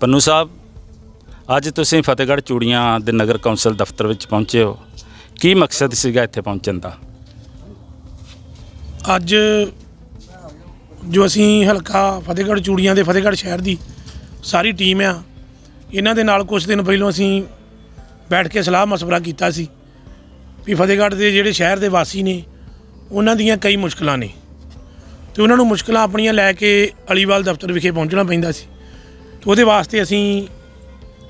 ਪੰਨੂ ਸਾਹਿਬ, ਅੱਜ ਤੁਸੀਂ ਫਤਿਹਗੜ੍ਹ ਚੂੜੀਆਂ ਦੇ ਨਗਰ ਕੌਂਸਲ ਦਫ਼ਤਰ ਵਿੱਚ ਪਹੁੰਚੇ ਹੋ। ਕੀ ਮਕਸਦ ਸੀਗਾ ਇੱਥੇ ਪਹੁੰਚਣ ਦਾ? ਅੱਜ ਜੋ ਅਸੀਂ ਹਲਕਾ ਫਤਿਹਗੜ੍ਹ ਚੂੜੀਆਂ ਦੇ ਫਤਿਹਗੜ੍ਹ ਸ਼ਹਿਰ ਦੀ ਸਾਰੀ ਟੀਮ ਆ, ਇਹਨਾਂ ਦੇ ਨਾਲ ਕੁਝ ਦਿਨ ਪਹਿਲਾਂ ਅਸੀਂ ਬੈਠ ਕੇ ਸਲਾਹ ਮਸ਼ਵਰਾ ਕੀਤਾ ਸੀ ਵੀ ਫਤਿਹਗੜ੍ਹ ਦੇ ਜਿਹੜੇ ਸ਼ਹਿਰ ਦੇ ਵਾਸੀ ਨੇ, ਉਹਨਾਂ ਦੀਆਂ ਕਈ ਮੁਸ਼ਕਲਾਂ ਨੇ। ਤੇ ਉਹਨਾਂ ਨੂੰ ਮੁਸ਼ਕਲਾਂ ਆਪਣੀਆਂ ਲੈ ਕੇ ਅਲੀਵਾਲ ਦਫ਼ਤਰ ਵਿਖੇ ਪਹੁੰਚਣਾ ਪੈਂਦਾ ਸੀ। ਉਹਦੇ ਵਾਸਤੇ ਅਸੀਂ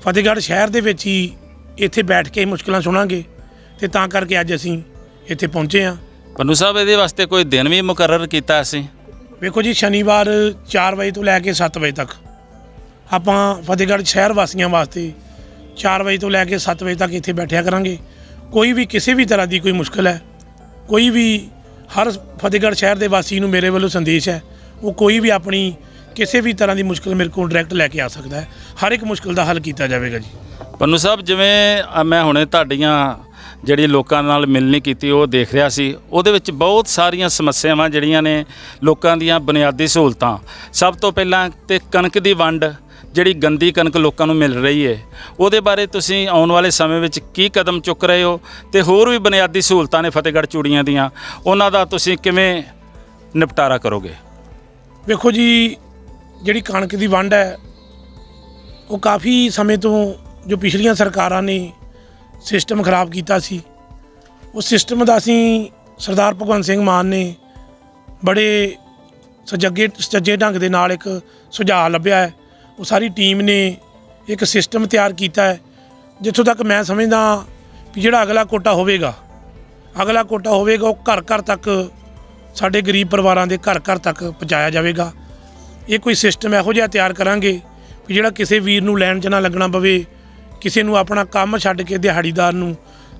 ਫਤਿਹਗੜ੍ਹ ਸ਼ਹਿਰ ਦੇ ਵਿੱਚ ਹੀ ਇੱਥੇ ਬੈਠ ਕੇ ਮੁਸ਼ਕਲਾਂ ਸੁਣਾਂਗੇ ਤੇ ਤਾਂ ਕਰਕੇ ਅੱਜ ਅਸੀਂ ਇੱਥੇ ਪਹੁੰਚੇ ਹਾਂ। ਪੰਨੂ ਸਾਹਿਬ ਇਹਦੇ ਵਾਸਤੇ ਕੋਈ ਦਿਨ ਵੀ ਮੁਕਰਰ ਕੀਤਾ ਅਸੀਂ? ਵੇਖੋ ਜੀ ਸ਼ਨੀਵਾਰ 4 ਵਜੇ ਤੋਂ ਲੈ ਕੇ 7 ਵਜੇ ਤੱਕ। ਆਪਾਂ ਫਤਿਹਗੜ੍ਹ ਸ਼ਹਿਰ ਵਾਸੀਆਂ ਵਾਸਤੇ 4 ਵਜੇ ਤੋਂ ਲੈ ਕੇ 7 ਵਜੇ ਤੱਕ ਇੱਥੇ ਬੈਠਿਆ ਕਰਾਂਗੇ। ਕੋਈ ਵੀ ਕਿਸੇ ਵੀ ਤਰ੍ਹਾਂ ਦੀ ਕੋਈ ਮੁਸ਼ਕਲ ਹੈ ਕੋਈ ਵੀ ਹਰ ਫਤਿਹਗੜ੍ਹ ਸ਼ਹਿਰ ਦੇ ਵਾਸੀ ਨੂੰ ਮੇਰੇ ਵੱਲੋਂ ਸੰਦੇਸ਼ ਹੈ ਉਹ ਕੋਈ ਵੀ ਆਪਣੀ ਕਿਸੇ ਵੀ ਤਰ੍ਹਾਂ ਦੀ ਮੁਸ਼ਕਲ ਮੇਰੇ ਕੋਲ ਡਾਇਰੈਕਟ ਲੈ ਕੇ ਆ ਸਕਦਾ ਹੈ। ਹਰ ਇੱਕ ਮੁਸ਼ਕਲ ਦਾ ਹੱਲ ਕੀਤਾ ਜਾਵੇਗਾ ਜੀ। ਪੰਨੂ ਸਾਹਿਬ ਜਿਵੇਂ ਅ, ਮੈਂ ਹੁਣੇ ਤੁਹਾਡੀਆਂ ਜਿਹੜੀ ਲੋਕਾਂ ਨਾਲ ਮਿਲਣੀ ਕੀਤੀ ਉਹ ਦੇਖ ਰਿਹਾ ਸੀ। ਉਹਦੇ ਵਿੱਚ ਬਹੁਤ ਸਾਰੀਆਂ ਸਮੱਸਿਆਵਾਂ ਜਿਹੜੀਆਂ ਨੇ ਲੋਕਾਂ ਦੀਆਂ ਬੁਨਿਆਦੀ ਸਹੂਲਤਾਂ। ਸਭ ਤੋਂ ਪਹਿਲਾਂ ਤੇ ਕਣਕ ਦੀ ਵੰਡ ਜਿਹੜੀ ਗੰਦੀ ਕਣਕ ਲੋਕਾਂ ਨੂੰ ਮਿਲ ਰਹੀ ਹੈ ਉਹਦੇ ਬਾਰੇ ਤੁਸੀਂ ਆਉਣ ਵਾਲੇ ਸਮੇਂ ਵਿੱਚ ਕੀ ਕਦਮ ਚੁੱਕ ਰਹੇ ਹੋ? ਤੇ ਹੋਰ ਵੀ ਬੁਨਿਆਦੀ ਸਹੂਲਤਾਂ ਨੇ ਫਤਿਹਗੜ੍ਹ ਚੂੜੀਆਂ ਦੀਆਂ। ਉਹਨਾਂ ਦਾ ਤੁਸੀਂ ਕਿਵੇਂ ਨਿਪਟਾਰਾ ਕਰੋਗੇ? ਵੇਖੋ ਜੀ ਜਿਹੜੀ ਕਣਕ ਦੀ ਵੰਡ ਹੈ, ਉਹ ਕਾਫੀ ਸਮੇਂ ਤੋਂ ਜੋ ਪਿਛਲੀਆਂ ਸਰਕਾਰਾਂ ਨੇ ਸਿਸਟਮ ਖਰਾਬ ਕੀਤਾ ਸੀ, ਉਹ ਸਿਸਟਮ ਦਾ ਅਸੀਂ ਸਰਦਾਰ ਭਗਵੰਤ ਸਿੰਘ ਮਾਨ ਨੇ ਬੜੇ ਸਜੱਗੇ ਸੱਜੇ ਢੰਗ ਦੇ ਨਾਲ ਇੱਕ ਸੁਝਾਅ ਲੱਭਿਆ ਹੈ। ਉਹ ਸਾਰੀ ਟੀਮ ਨੇ ਇੱਕ ਸਿਸਟਮ ਤਿਆਰ ਕੀਤਾ ਹੈ, ਜਿੱਥੋਂ ਤੱਕ ਮੈਂ ਸਮਝਦਾ ਵੀ ਜਿਹੜਾ ਅਗਲਾ ਕੋਟਾ ਹੋਵੇਗਾ, ਅਗਲਾ ਕੋਟਾ ਹੋਵੇਗਾ, ਉਹ ਘਰ ਘਰ ਤੱਕ ਸਾਡੇ ਗਰੀਬ ਪਰਿਵਾਰਾਂ ਦੇ ਘਰ ਘਰ ਤੱਕ ਪਹੁੰਚਾਇਆ ਜਾਵੇਗਾ। ਇਹ ਕੋਈ ਸਿਸਟਮ ਇਹੋ ਜਿਹਾ ਤਿਆਰ ਕਰਾਂਗੇ ਵੀ ਜਿਹੜਾ ਕਿਸੇ ਵੀਰ ਨੂੰ ਲੈਣ 'ਚ ਨਾ ਲੱਗਣਾ ਪਵੇ ਕਿਸੇ ਨੂੰ ਆਪਣਾ ਕੰਮ ਛੱਡ ਕੇ ਦਿਹਾੜੀਦਾਰ ਨੂੰ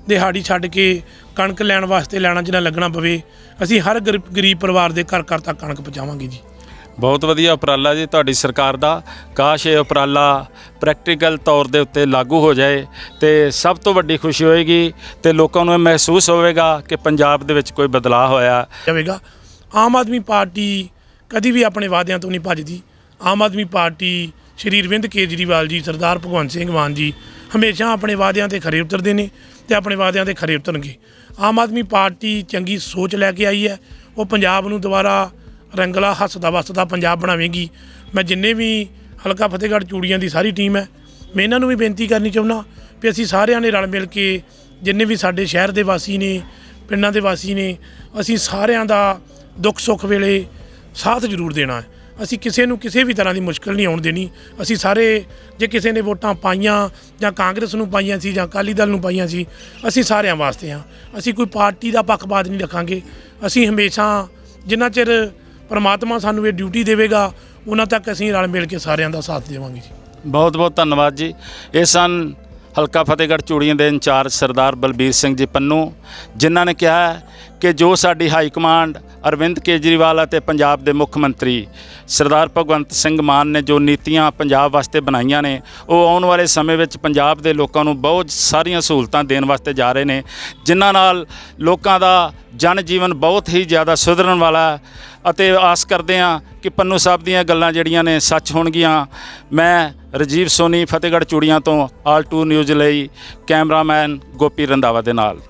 ਦਿਹਾੜੀ ਛੱਡ ਕੇ ਕਣਕ ਲੈਣ ਵਾਸਤੇ ਲੈਣਾ 'ਚ ਨਾ ਲੱਗਣਾ ਪਵੇ ਅਸੀਂ ਹਰ ਗਰੀਬ ਗਰੀਬ ਪਰਿਵਾਰ ਦੇ ਘਰ ਘਰ ਤੱਕ ਕਣਕ ਪਹੁੰਚਾਵਾਂਗੇ ਜੀ। ਬਹੁਤ ਵਧੀਆ ਉਪਰਾਲਾ ਜੀ ਤੁਹਾਡੀ ਸਰਕਾਰ ਦਾ। ਕਾਸ਼ ਇਹ ਉਪਰਾਲਾ ਪ੍ਰੈਕਟੀਕਲ ਤੌਰ ਦੇ ਉੱਤੇ ਲਾਗੂ ਹੋ ਜਾਏ ਤੇ ਸਭ ਤੋਂ ਵੱਡੀ ਖੁਸ਼ੀ ਹੋਏਗੀ ਤੇ ਲੋਕਾਂ ਨੂੰ ਇਹ ਮਹਿਸੂਸ ਹੋਵੇਗਾ ਕਿ ਪੰਜਾਬ ਦੇ ਵਿੱਚ ਕੋਈ ਬਦਲਾਅ ਹੋਇਆ। ਜਾਵੇਗਾ। ਆਮ ਆਦਮੀ ਪਾਰਟੀ ਕਦੀ ਵੀ ਆਪਣੇ ਵਾਅਦਿਆਂ ਤੋਂ ਨਹੀਂ ਭੱਜਦੀ। ਆਮ ਆਦਮੀ ਪਾਰਟੀ ਸ਼੍ਰੀ ਅਰਵਿੰਦ ਕੇਜਰੀਵਾਲ ਜੀ, ਸਰਦਾਰ ਭਗਵੰਤ ਸਿੰਘ ਮਾਨ ਜੀ ਹਮੇਸ਼ਾ ਆਪਣੇ ਵਾਅਦਿਆਂ ਤੇ ਖਰੇ ਉਤਰਦੇ ਨੇ ਤੇ ਆਪਣੇ ਵਾਅਦਿਆਂ ਤੇ ਖਰੇ ਉਤਰਨਗੇ। ਆਮ ਆਦਮੀ ਪਾਰਟੀ ਚੰਗੀ ਸੋਚ ਲੈ ਕੇ ਆਈ ਹੈ। ਉਹ ਪੰਜਾਬ ਨੂੰ ਦੁਬਾਰਾ ਰੰਗਲਾ ਹੱਸਦਾ ਵਸਦਾ ਪੰਜਾਬ ਬਣਾਵੇਗੀ। ਮੈਂ ਜਿੰਨੇ ਵੀ ਹਲਕਾ ਫਤਿਹਗੜ੍ਹ ਚੂੜੀਆਂ ਦੀ ਸਾਰੀ ਟੀਮ ਹੈ, ਮੈਂ ਇਹਨਾਂ ਨੂੰ ਵੀ ਬੇਨਤੀ ਕਰਨੀ ਚਾਹੁੰਦਾ ਵੀ ਅਸੀਂ ਸਾਰਿਆਂ ਨੇ ਰਲ ਮਿਲ ਕੇ ਜਿੰਨੇ ਵੀ ਸਾਡੇ ਸ਼ਹਿਰ ਦੇ ਵਾਸੀ ਨੇ, ਪਿੰਡਾਂ ਦੇ ਵਾਸੀ ਨੇ, ਅਸੀਂ ਸਾਰਿਆਂ ਦਾ ਦੁੱਖ ਸੁੱਖ ਵੇਲੇ ਸਾਥ ਜ਼ਰੂਰ ਦੇਣਾ ਹੈ। ਅਸੀਂ ਕਿਸੇ ਨੂੰ ਕਿਸੇ ਵੀ ਤਰ੍ਹਾਂ ਦੀ ਮੁਸ਼ਕਲ ਨਹੀਂ ਆਉਣ ਦੇਣੀ। ਅਸੀਂ ਸਾਰੇ ਜੇ ਕਿਸੇ ਨੇ ਵੋਟਾਂ ਪਾਈਆਂ ਜਾਂ ਕਾਂਗਰਸ ਨੂੰ ਪਾਈਆਂ ਸੀ ਜਾਂ ਅਕਾਲੀ ਦਲ ਨੂੰ ਪਾਈਆਂ ਸੀ, ਅਸੀਂ ਸਾਰਿਆਂ ਵਾਸਤੇ ਹਾਂ। ਅਸੀਂ ਕੋਈ ਪਾਰਟੀ ਦਾ ਪੱਖਪਾਤ ਨਹੀਂ ਰੱਖਾਂਗੇ। ਅਸੀਂ ਹਮੇਸ਼ਾ ਜਿੰਨਾ ਚਿਰ ਪਰਮਾਤਮਾ ਸਾਨੂੰ ਇਹ ਡਿਊਟੀ ਦੇਵੇਗਾ, ਉਹਨਾਂ ਤੱਕ ਅਸੀਂ ਰਲ ਮਿਲ ਕੇ ਸਾਰਿਆਂ ਦਾ ਸਾਥ ਦੇਵਾਂਗੇ ਜੀ। ਬਹੁਤ ਬਹੁਤ ਧੰਨਵਾਦ ਜੀ। ਇਹ ਸਨ ਹਲਕਾ ਫਤਿਹਗੜ੍ਹ ਚੂੜੀਆਂ ਦੇ ਇੰਚਾਰਜ ਸਰਦਾਰ ਬਲਬੀਰ ਸਿੰਘ ਜੀ ਪੰਨੂ, ਜਿਨ੍ਹਾਂ ਨੇ ਕਿਹਾ ਕਿ ਜੋ ਸਾਡੀ ਹਾਈ ਕਮਾਂਡ ਅਰਵਿੰਦ ਕੇਜਰੀਵਾਲ ਅਤੇ ਪੰਜਾਬ ਦੇ ਮੁੱਖ ਮੰਤਰੀ ਸਰਦਾਰ ਭਗਵੰਤ ਸਿੰਘ ਮਾਨ ਨੇ ਜੋ ਨੀਤੀਆਂ ਪੰਜਾਬ ਵਾਸਤੇ ਬਣਾਈਆਂ ਨੇ, ਉਹ ਆਉਣ ਵਾਲੇ ਸਮੇਂ ਵਿੱਚ ਪੰਜਾਬ ਦੇ ਲੋਕਾਂ ਨੂੰ ਬਹੁਤ ਸਾਰੀਆਂ ਸਹੂਲਤਾਂ ਦੇਣ ਵਾਸਤੇ ਜਾ ਰਹੇ ਨੇ, ਜਿਨ੍ਹਾਂ ਨਾਲ ਲੋਕਾਂ ਦਾ ਜਨ ਜੀਵਨ ਬਹੁਤ ਹੀ ਜ਼ਿਆਦਾ ਸੁਧਰਨ ਵਾਲਾ ਅਤੇ ਆਸ ਕਰਦੇ ਹਾਂ ਕਿ ਪੰਨੂ ਸਾਹਿਬ ਦੀਆਂ ਗੱਲਾਂ ਜਿਹੜੀਆਂ ਨੇ ਸੱਚ ਹੋਣਗੀਆਂ। ਮੈਂ ਰਜੀਵ ਸੋਨੀ, ਫਤਿਹਗੜ੍ਹ ਚੂੜੀਆਂ ਤੋਂ ਆਲ ਟੂ ਨਿਊਜ਼ ਲਈ ਕੈਮਰਾਮੈਨ ਗੋਪੀ ਰੰਦਾਵਾ ਦੇ ਨਾਲ।